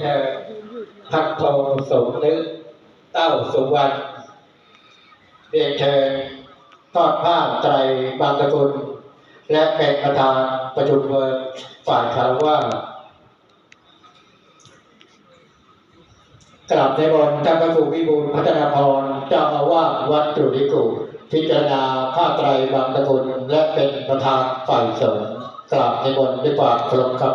เชิญพักโทสมนึกเต้าสุวรรณเรียนเชิญทอดผ้าไตรบางตะกุล และเป็นประธานประชุมเวิร์ฝ่ายคารวะกลับในบนท่านพระครูวิบูลพัฒนาพรเจ้าอาวาสวัดตรุดิกุพิจารณาผ้าไตรบางตะกุล และเป็นประธานฝ่ายเสริมกลับในบนด้วยความเคารพครับ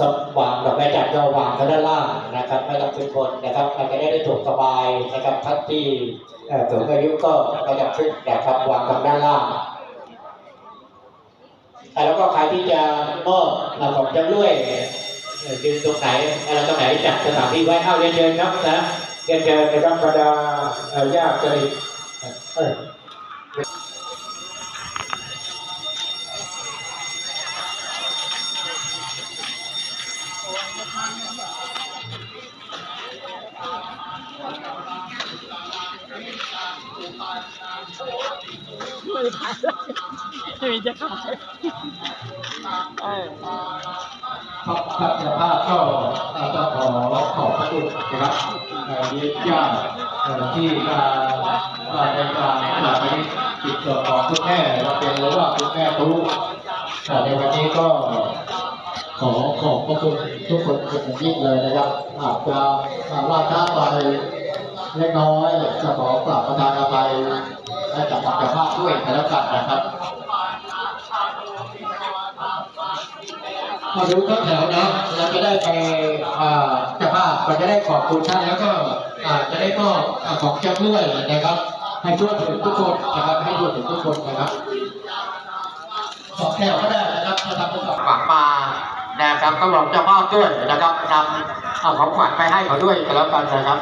ก็วางดอกไม้จันทร์ก็วางข้างด้านล่างนะครับ ไม่ต้องขึ้นบนนะครับมันจะได้ได้ถูกสบายนะครับท่านที่สูงอายุก็ไม่ต้องขึ้นนะครับวางตรงด้านล่างแล้วก็ใครที่จะมอบเอ่อของจำรวยยืนตรงไหนอะไรตรงไหนจัดสถานที่ไว้เข้าเรียนเชิญครับนะเรียนเชิญนะครับบรรดาญาติสนิทเอ่อ มือถ่ายแล้วไม่มีจะขาใจเออครับครับสภาพก็เอ่อต้องขอขอบพระคุณนะครับเอ่ยินญาติที่มามาในการหลับนี้จิตตัวของคุณแม่เราเป็นหรือว่าคุณแม่ตู้เอ่ในวันนี้ก็ ขอขอบพระคุณทุกคนเป็นอย่างยิ่งเลยนะครับ อาจจะล่าช้าไปเล็กน้อยจะขอกราบประทานอภัยและจับปักภาพด้วยแล้วกันนะครับมาดูข้างแถวนะเราจะได้ไปอ่าเจะภาพเราจะได้ขอบคุณท่านแล้วก็อ่าจะได้มอบอ่าของเจ้าด้วยนะครับ ให้ทั่วยถึงทุกคนนะครับให้ทั่วยถึงทุกคนนะครับสองแถวก็ได้นะครับถ้าทำเป็นสองฝังมา นะครับก็บอกเจ้าภาพด้วยนะครับนำเอาของขวัญไปให้เขาด้วยกันแล้วกันนะครับ